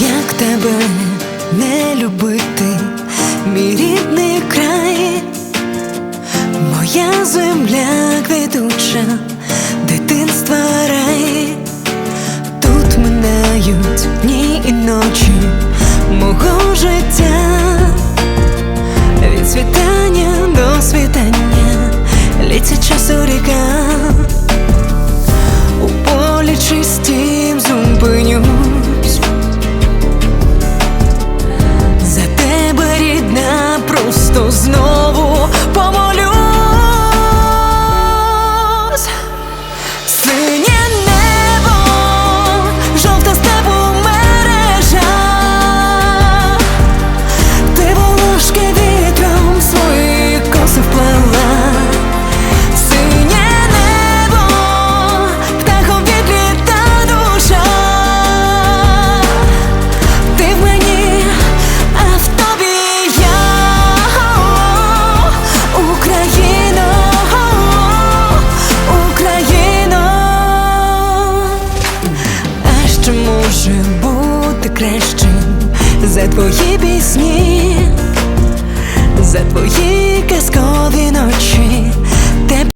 Як тебе не любити, мій рідний край, моя земля квітуча, дитинства рай, тут минають дні і ночі мого життя. Може бути кращим за твої пісні, за твої